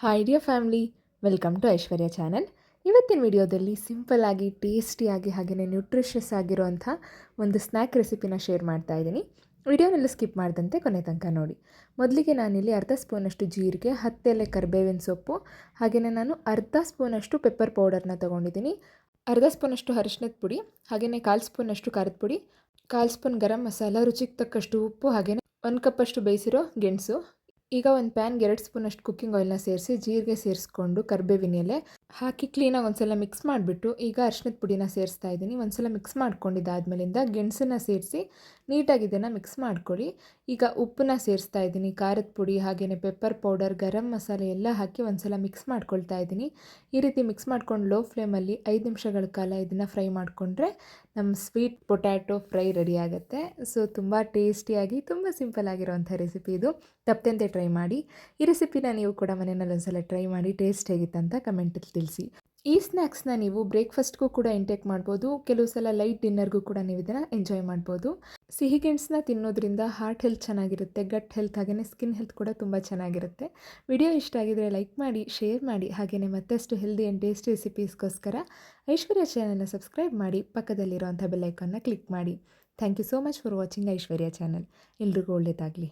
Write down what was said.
Hi dear family welcome to Aishwarya channel ಇವತ್ತಿನ ವಿಡಿಯೋದಲ್ಲಿ ಸಿಂಪಲ್ಲಾಗಿ ಟೇಸ್ಟಿಯಾಗಿ ಹಾಗೆಯೇ ನ್ಯೂಟ್ರಿಷಿಯಸ್ ಆಗಿರುವಂಥ ಒಂದು ಸ್ನ್ಯಾಕ್ ರೆಸಿಪಿನ ಶೇರ್ ಮಾಡ್ತಾ ಇದ್ದೀನಿ. ವಿಡಿಯೋನಲ್ಲಿ ಸ್ಕಿಪ್ ಮಾಡ್ದಂತೆ ಕೊನೆ ತನಕ ನೋಡಿ. ಮೊದಲಿಗೆ ನಾನಿಲ್ಲಿ ಅರ್ಧ ಸ್ಪೂನಷ್ಟು ಜೀರಿಗೆ ಹತ್ತೆಲೆ ಕರಿಬೇವಿನ ಸೊಪ್ಪು ಹಾಗೆಯೇ ನಾನು ಅರ್ಧ ಸ್ಪೂನಷ್ಟು ಪೆಪ್ಪರ್ ಪೌಡರ್ನ ತೊಗೊಂಡಿದ್ದೀನಿ. ಅರ್ಧ ಸ್ಪೂನಷ್ಟು ಅರಿಶಿನದ ಪುಡಿ ಹಾಗೆಯೇ ಕಾಲು ಸ್ಪೂನಷ್ಟು ಖಾರದ ಪುಡಿ, ಕಾಲು ಸ್ಪೂನ್ ಗರಂ ಮಸಾಲ, ರುಚಿಗೆ ತಕ್ಕಷ್ಟು ಉಪ್ಪು ಹಾಗೆಯೇ ಒಂದು ಕಪ್ಪಷ್ಟು ಬೇಯಿಸಿರೋ ಗೆಣಸು ಈಗ ಒಂದು ಪ್ಯಾನ್ಗೆ ಎರಡು ಸ್ಪೂನಷ್ಟು ಕುಕ್ಕಿಂಗ್ ಆಯಿಲ್ನ ಸೇರಿಸಿ ಜೀರಿಗೆ ಸೇರಿಸ್ಕೊಂಡು ಕರಿಬೇವಿನ ಎಲೆ ಹಾಕಿ ಕ್ಲೀನಾಗಿ ಒಂದ್ಸಲ ಮಿಕ್ಸ್ ಮಾಡಿಬಿಟ್ಟು ಈಗ ಅರ್ಶಿನದ ಪುಡಿನ ಸೇರಿಸ್ತಾ ಇದ್ದೀನಿ. ಒಂದ್ಸಲ ಮಿಕ್ಸ್ ಮಾಡ್ಕೊಂಡಿದ್ದಾದ್ಮೇಲಿಂದ ಗೆಣಸನ್ನ ಸೇರಿಸಿ ನೀಟಾಗಿ ಇದನ್ನು ಮಿಕ್ಸ್ ಮಾಡ್ಕೊಳ್ಳಿ ಈಗ ಉಪ್ಪನ್ನ ಸೇರಿಸ್ತಾ ಇದ್ದೀನಿ. ಖಾರದ ಪುಡಿ ಹಾಗೆಯೇ ಪೆಪ್ಪರ್ ಪೌಡರ್ ಗರಂ ಮಸಾಲೆ ಎಲ್ಲ ಹಾಕಿ ಒಂದ್ಸಲ ಮಿಕ್ಸ್ ಮಾಡ್ಕೊಳ್ತಾ ಇದ್ದೀನಿ. ಈ ರೀತಿ ಮಿಕ್ಸ್ ಮಾಡ್ಕೊಂಡು ಲೋ ಫ್ಲೇಮಲ್ಲಿ ಐದು ನಿಮಿಷಗಳ ಕಾಲ ಇದನ್ನು ಫ್ರೈ ಮಾಡಿಕೊಂಡ್ರೆ ನಮ್ಮ ಸ್ವೀಟ್ ಪೊಟ್ಯಾಟೊ ಫ್ರೈ ರೆಡಿ ಆಗುತ್ತೆ. ಸೊ ತುಂಬ ಟೇಸ್ಟಿಯಾಗಿ ತುಂಬ ಸಿಂಪಲ್ ಆಗಿರೋವಂಥ ರೆಸಿಪಿ ಇದು. ತಪ್ಪದಂತೆ ಟ್ರೈ ಮಾಡಿ. ಈ ರೆಸಿಪಿನ ನೀವು ಕೂಡ ಮನೆಯಲ್ಲಿ ಒಂದ್ಸಲ ಟ್ರೈ ಮಾಡಿ ಟೇಸ್ಟ್ ಹೇಗಿತ್ತು ಅಂತ ಕಮೆಂಟಲ್ಲಿ ತಿಳಿಸಿ. ಈ ಸ್ನ್ಯಾಕ್ಸ್ನ ನೀವು ಬ್ರೇಕ್ಫಾಸ್ಟ್ಗೂ ಕೂಡ ಇಂಟೇಕ್ ಮಾಡ್ಬೋದು, ಕೆಲವು ಸಲ ಲೈಟ್ ಡಿನ್ನರ್ಗೂ ಕೂಡ ನೀವು ಇದನ್ನು ಎಂಜಾಯ್ ಮಾಡ್ಬೋದು. ಸಿಹಿ ಗೆಣಸನ್ನ ತಿನ್ನೋದ್ರಿಂದ ಹಾರ್ಟ್ ಹೆಲ್ತ್ ಚೆನ್ನಾಗಿರುತ್ತೆ ಗಟ್ ಹೆಲ್ತ್ ಹಾಗೆಯೇ ಸ್ಕಿನ್ ಹೆಲ್ತ್ ಕೂಡ ತುಂಬ ಚೆನ್ನಾಗಿರುತ್ತೆ. ವಿಡಿಯೋ ಇಷ್ಟ ಆಗಿದರೆ ಲೈಕ್ ಮಾಡಿ ಶೇರ್ ಮಾಡಿ ಹಾಗೆಯೇ ಮತ್ತಷ್ಟು ಹೆಲ್ದಿ ಆ್ಯಂಡ್ ಟೇಸ್ಟಿ ರೆಸಿಪೀಸ್ಗೋಸ್ಕರ ಐಶ್ವರ್ಯ ಚಾನಲ್ನ ಸಬ್ಸ್ಕ್ರೈಬ್ ಮಾಡಿ ಪಕ್ಕದಲ್ಲಿರುವಂಥ ಬೆಲ್ಲೈಕನ್ನ ಕ್ಲಿಕ್ ಮಾಡಿ. Thank you so much for watching Aishwarya channel ಎಲ್ರಿಗೂ ಒಳ್ಳೆಯದಾಗಲಿ